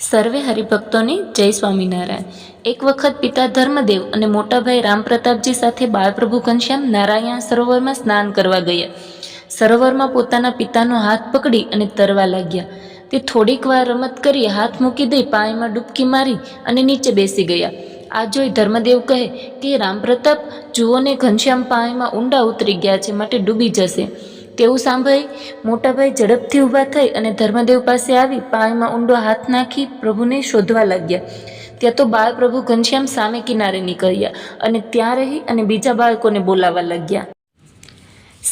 સર્વે હરિભક્તોને જય સ્વામિનારાયણ. એક વખત પિતા ધર્મદેવ અને મોટાભાઈ રામપ્રતાપજી સાથે બાળપ્રભુ ઘનશ્યામ નારાયણ સરોવરમાં સ્નાન કરવા ગયા. સરોવરમાં પોતાના પિતાનો હાથ પકડી અને તરવા લાગ્યા. તે થોડીક વાર રમત કરી હાથ મૂકી દઈ પાણીમાં ડૂબકી મારી અને નીચે બેસી ગયા. આ જોઈ ધર્મદેવ કહે કે, રામપ્રતાપ જુઓને ઘનશ્યામ પાણીમાં ઊંડા ઉતરી ગયા છે, માટે ડૂબી જશે. તેવું સાંભળી મોટાભાઈ ઝડપથી ઊભા થઈ અને ધર્મદેવ પાસે આવી પાણીમાં ઊંડો હાથ નાખી પ્રભુને શોધવા લાગ્યા. ત્યાં તો બાળ પ્રભુ ઘનશ્યામ સામે કિનારે નીકળ્યા અને ત્યાં રહી અને બીજા બાળકોને બોલાવવા લાગ્યા.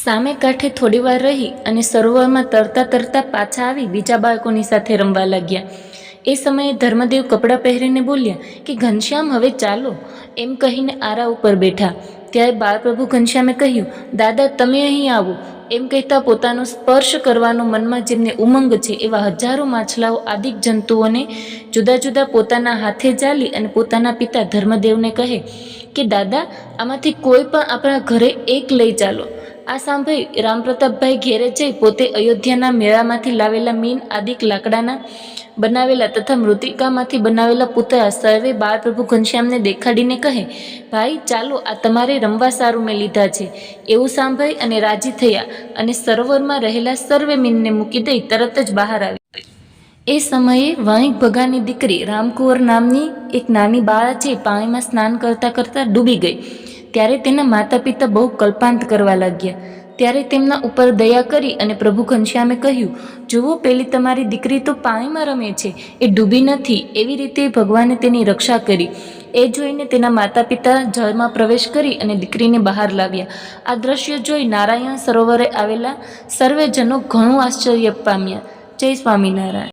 સામે કાંઠે થોડીવાર રહી અને સરોવરમાં તરતા તરતા પાછા આવી બીજા બાળકોની સાથે રમવા લાગ્યા. એ સમયે ધર્મદેવ કપડાં પહેરીને બોલ્યા કે, ઘનશ્યામ, હવે ચાલો. એમ કહીને આરા ઉપર બેઠા. ત્યારે બાળપ્રભુ ઘનશ્યામે કહ્યું, દાદા, તમે અહીં આવો. એમ કહેતા પોતાનો સ્પર્શ કરવાનો મનમાં જેમને ઉમંગ છે એવા હજારો માછલાઓ આદિક જંતુઓને જુદા જુદા પોતાના હાથે ચાલી અને પોતાના પિતા ધર્મદેવને કહે કે, દાદા, આમાંથી કોઈ પણ આપણા ઘરે એક લઈ ચાલો. આ સાંભળી રામપ્રતાપભાઈ ઘેરે જઈ પોતે અયોધ્યાના મેળામાંથી લાવેલા મીન, આદિક લાકડાના બનાવેલા તથા મૃતિકામાંથી બનાવેલા પૂતળા સર્વે બાળપ્રભુ ઘનશ્યામને દેખાડીને કહે, ભાઈ, ચાલો આ તમારે રમવા સારું મેં લીધા છે. એવું સાંભળી અને રાજી થયા અને સરોવરમાં રહેલા સર્વે મીનને મૂકી દઈ તરત જ બહાર આવી એ સમયે વાણિક ભગાની દીકરી રામકુંવર નામની એક નાની બાળા છે પાણીમાં સ્નાન કરતાં કરતાં ડૂબી ગઈ. ત્યારે તેના માતા પિતા બહુ કલ્પાંત કરવા લાગ્યા. ત્યારે તેમના ઉપર દયા કરી અને પ્રભુ ઘનશ્યામે કહ્યું, જુઓ, પેલી તમારી દીકરી તો પાણીમાં રમે છે. એ ડૂબી નથી. એવી રીતે ભગવાને તેની રક્ષા કરી. એ જોઈને તેના માતા પિતા જળમાં પ્રવેશ કરી અને દીકરીને બહાર લાવ્યા. આ દ્રશ્ય જોઈ નારાયણ સરોવરે આવેલા સર્વે જનો ઘણું આશ્ચર્ય પામ્યા. જય સ્વામિનારાયણ.